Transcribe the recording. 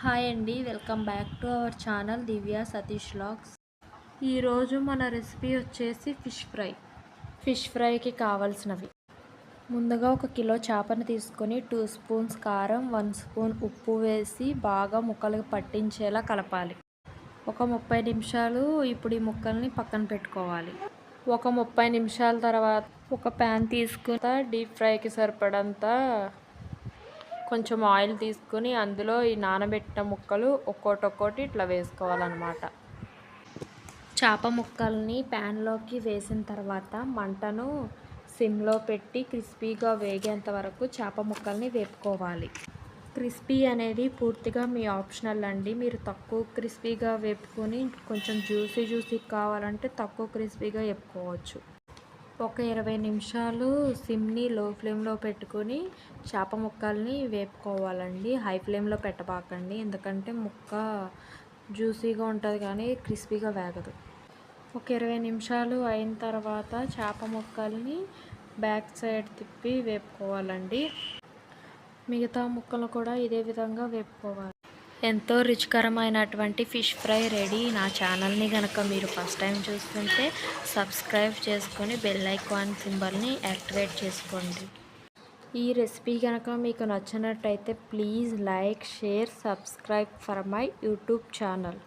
Hi అండి welcome back to our channel Divya Satish vlogs. ఈరోజు మన రెసిపీ వచ్చేసి ఫిష్ ఫ్రై. ఫిష్ ఫ్రైకి కావాల్సినవి. ముందుగా ఒక కిలో చేపను తీసుకొని టూ స్పూన్స్ కారం వన్ స్పూన్ ఉప్పు వేసి బాగా ముక్కలు పట్టించేలా కలపాలి. ఒక ముప్పై నిమిషాలు ఇప్పుడు ఈ ముక్కల్ని పక్కన పెట్టుకోవాలి. ఒక ముప్పై నిమిషాల తర్వాత ఒక ప్యాన్ తీసుకుని డీప్ ఫ్రైకి సరిపడంతా కొంచెం ఆయిల్ తీసుకుని అందులో ఈ నానబెట్టిన ముక్కలు ఒక్కోటి ఒక్కోటి ఇట్లా వేసుకోవాలన్నమాట. చేప ముక్కల్ని ప్యాన్లోకి వేసిన తర్వాత మంటను సిమ్లో పెట్టి క్రిస్పీగా వేగేంత వరకు చేప ముక్కల్ని వేపుకోవాలి. క్రిస్పీ అనేది పూర్తిగా మీ ఆప్షనల్ అండి. మీరు తక్కువ క్రిస్పీగా వేపుకొని కొంచెం జ్యూసీ జ్యూసీ కావాలంటే తక్కువ క్రిస్పీగా వేపుకోవచ్చు. ఒక ఇరవై నిమిషాలు సిమ్ని లో ఫ్లేమ్లో పెట్టుకొని చేప ముక్కల్ని వేపుకోవాలండి. హై ఫ్లేమ్లో పెట్టబాకండి. ఎందుకంటే ముక్క జ్యూసీగా ఉంటుంది కానీ క్రిస్పీగా వేగదు. ఒక ఇరవై నిమిషాలు అయిన తర్వాత చేప ముక్కల్ని బ్యాక్ సైడ్ తిప్పి వేపుకోవాలండి. మిగతా ముక్కలు కూడా ఇదే విధంగా వేపుకోవాలి. ఎంతో రుచికరమైనటువంటి ఫిష్ ఫ్రై రెడీ. నా ఛానల్ని కనుక మీరు ఫస్ట్ టైం చూస్తుంటే సబ్స్క్రైబ్ చేసుకొని బెల్ ఐకాన్ సింబల్ని యాక్టివేట్ చేసుకోండి. ఈ రెసిపీ కనుక మీకు నచ్చినట్టయితే please like share subscribe for my YouTube channel.